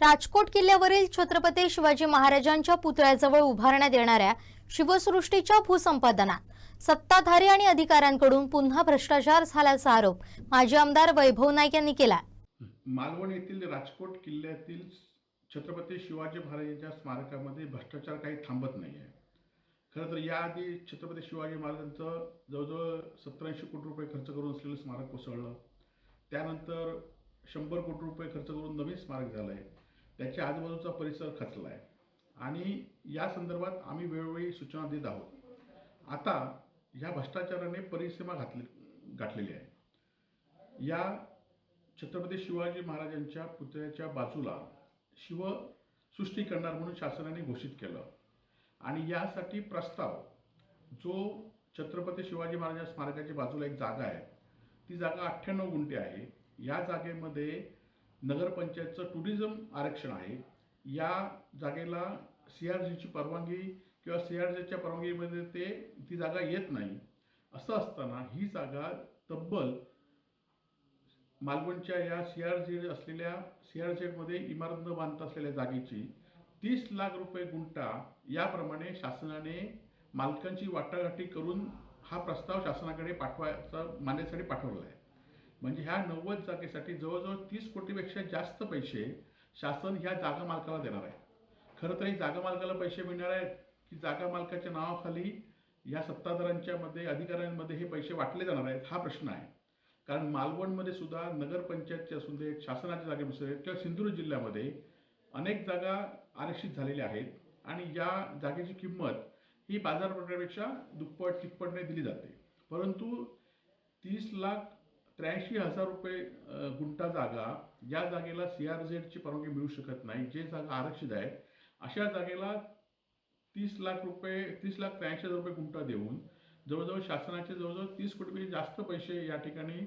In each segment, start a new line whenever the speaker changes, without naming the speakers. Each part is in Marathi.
राजकोट किल्ल्यावरील छत्रपती शिवाजी महाराजांच्या पुतळ्याजवळ उभारण्यात येणाऱ्या शिवसृष्टीच्या भूसंपादनात सत्ताधारी आणि अधिकाऱ्यांकडून पुन्हा भ्रष्टाचार झाल्याचा आरोप माजी आमदार वैभव नाईक यांनी केला.
मालवण येथील राजकोट किल्ल्यातील छत्रपती शिवाजी महाराजांच्या स्मारकामध्ये भ्रष्टाचार काही थांबत नाही आहे खरं तर याआधी छत्रपती शिवाजी महाराजांचं जवळजवळ सत्तरऐंशी कोटी रुपये खर्च करून असलेलं स्मारक कोसळलं. त्यानंतर शंभर कोटी रुपये खर्च करून नवीन स्मारक झालं आहे त्याच्या आजूबाजूचा परिसर खचला आहे आणि या संदर्भात आम्ही वेळोवेळी सूचना देत आहोत. आता ह्या भ्रष्टाचाराने परिसीमा घातली गाठलेली आहे. या छत्रपती शिवाजी महाराजांच्या पुतळ्याच्या बाजूला शिवसृष्टी करणार म्हणून शासनाने घोषित केलं. आणि यासाठी प्रस्ताव जो छत्रपती शिवाजी महाराज स्मारकाच्या बाजूला एक जागा आहे ती जागा अठ्ठ्याण्णव गुंठे आहे. या जागेमध्ये नगरपंचायतचं टुरिझम आरक्षण आहे या जागेला सी आर जीची परवानगी किंवा सी आर जीच्या परवानगीमध्ये ते ती जागा येत नाही. असं असताना ही जागा तब्बल मालवणच्या या सी आर झेड असलेल्या सी आर झेडमध्ये इमारत न बांधता असलेल्या जागेची तीस लाख रुपये गुंठा याप्रमाणे शासनाने मालकांची वाटाघाटी करून हा प्रस्ताव शासनाकडे पाठवायचा मान्यसाठी पाठवला आहे. म्हणजे ह्या नव्वद जागेसाठी जवळजवळ तीस कोटीपेक्षा जास्त पैसे शासन ह्या जागा मालकाला देणार आहे. खरं तर ही जागा मालकाला पैसे मिळणार आहेत की जागा मालकाच्या नावाखाली या सत्ताधाऱ्यांच्या मध्ये अधिकाऱ्यांमध्ये हे पैसे वाटले जाणार आहेत हा प्रश्न आहे. कारण मालवणमध्ये सुद्धा नगरपंचायतचे असून देत शासनाच्या जागेनुसार किंवा सिंधुदुर्ग जिल्ह्यामध्ये अनेक जागा आरक्षित झालेल्या आहेत आणि या जागेची किंमत ही बाजारपेठेपेक्षा दुप्पट तिप्पटने दिली जाते. परंतु तीस लाख त्र्याऐंशी हजार रुपये गुंठा जागा या जागेला सी आर झेडची परवानगी मिळू शकत नाही. जे जागा आरक्षित आहे अशा जागेला तीस लाख रुपये तीस लाख त्र्याऐंशी हजार रुपये गुंठा देऊन जवळजवळ शासनाचे जवळजवळ तीस कोटीपेक्षा जास्त पैसे या ठिकाणी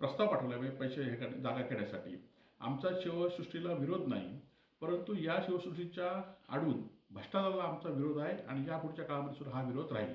प्रस्ताव पाठवला म्हणजे पैसे हे जागा घेण्यासाठी. आमचा शिवसृष्टीला विरोध नाही परंतु या शिवसृष्टीच्या आडून भ्रष्टाचाराला आमचा विरोध आहे आणि या पुढच्या काळामध्ये सुद्धा हा विरोध राहील.